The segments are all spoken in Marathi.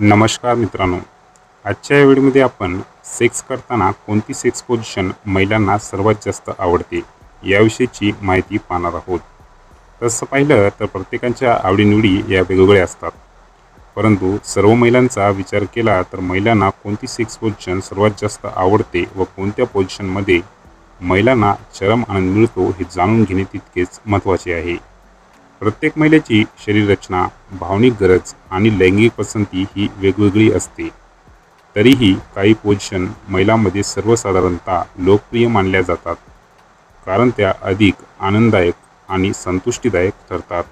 नमस्कार मित्रांनो. आजच्या या व्हिडिओमध्ये आपण सेक्स करताना कोणती सेक्स पोझिशन महिलांना सर्वात जास्त आवडते याविषयीची माहिती पाहणार आहोत. तसं पाहिलं तर प्रत्येकाच्या आवडीनिवडी या वेगवेगळ्या असतात. परंतु सर्व महिलांचा विचार केला तर महिलांना कोणती सेक्स पोझिशन सर्वात जास्त आवडते व कोणत्या पोझिशनमध्ये महिलांना चरम आनंद मिळतो हे जाणून घेणे तितकेच महत्त्वाचे आहे. प्रत्येक महिलेची शरीररचना भावनिक गरज आणि लैंगिक पसंती ही वेगवेगळी असते. तरीही काही पोझिशन महिलांमध्ये सर्वसाधारणतः लोकप्रिय मानल्या जातात. कारण त्या अधिक आनंददायक आणि संतुष्टीदायक ठरतात.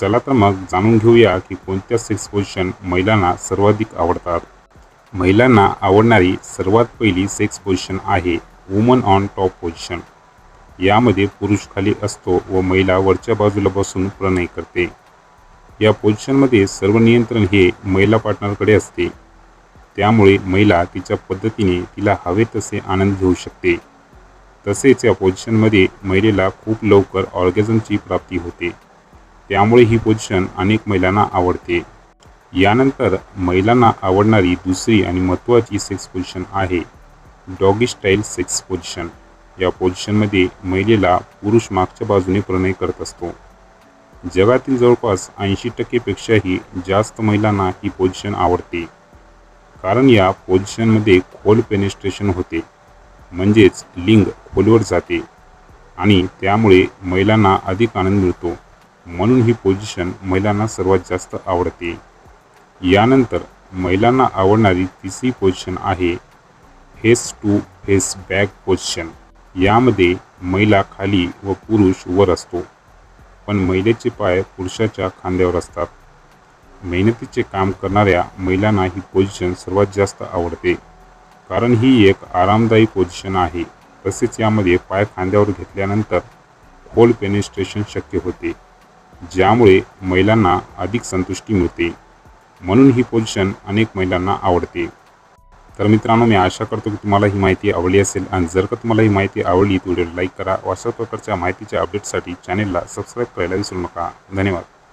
चला तर मग जाणून घेऊया की कोणत्या सेक्स पोझिशन महिलांना सर्वाधिक आवडतात. महिलांना आवडणारी सर्वात पहिली सेक्स पोझिशन आहे वुमन ऑन टॉप पोझिशन यामध्ये पुरुष खाली असतो व महिला वरच्या बाजूला बसून प्रणय करते. या पोझिशनमध्ये सर्व नियंत्रण हे महिला पार्टनरकडे असते. त्यामुळे महिला तिच्या पद्धतीने तिला हवे तसे आनंद घेऊ शकते. तसेच या पोझिशनमध्ये महिलेला खूप लवकर ऑर्गॅझमची प्राप्ती होते. त्यामुळे ही पोझिशन अनेक महिलांना आवडते. यानंतर महिलांना आवडणारी दुसरी आणि महत्त्वाची सेक्स पोझिशन आहे. डॉगी स्टाईल सेक्स पोझिशन या पोझिशनमध्ये महिलेला पुरुष मागच्या बाजूने प्रणय करत असतो. जगातील जवळपास ऐंशी टक्केपेक्षाही जास्त महिलांना ही पोझिशन आवडते. कारण या पोझिशनमध्ये खोल पेनिस्ट्रेशन होते. म्हणजेच लिंग खोलवर जाते. आणि त्यामुळे महिलांना अधिक आनंद मिळतो. म्हणून ही पोझिशन महिलांना सर्वात जास्त आवडते. यानंतर महिलांना आवडणारी तिसरी पोझिशन आहे face to face back position यामध्ये महिला खाली व पुरुष वर असतो. पण महिलेचे पाय पुरुषाच्या खांद्यावर असतात. मेहनतीचे काम करणाऱ्या महिलांना ही पोझिशन सर्वात जास्त आवडते. कारण ही एक आरामदायी पोझिशन आहे. तसेच यामध्ये पाय खांद्यावर घेतल्यानंतर खोल पेनिस्ट्रेशन शक्य होते. ज्यामुळे महिलांना अधिक संतुष्टी मिळते. म्हणून ही पोझिशन अनेक महिलांना आवडते. तर मित्रांनो मी आशा करतो की तुम्हाला ही माहिती आवडली असेल आणि जर का तुम्हाला ही माहिती आवडली तर व्हिडिओ लाईक करा. अशा प्रकारच्या माहितीच्या अपडेटसाठी चॅनेलला सबस्क्राईब करायला विसरू नका. धन्यवाद.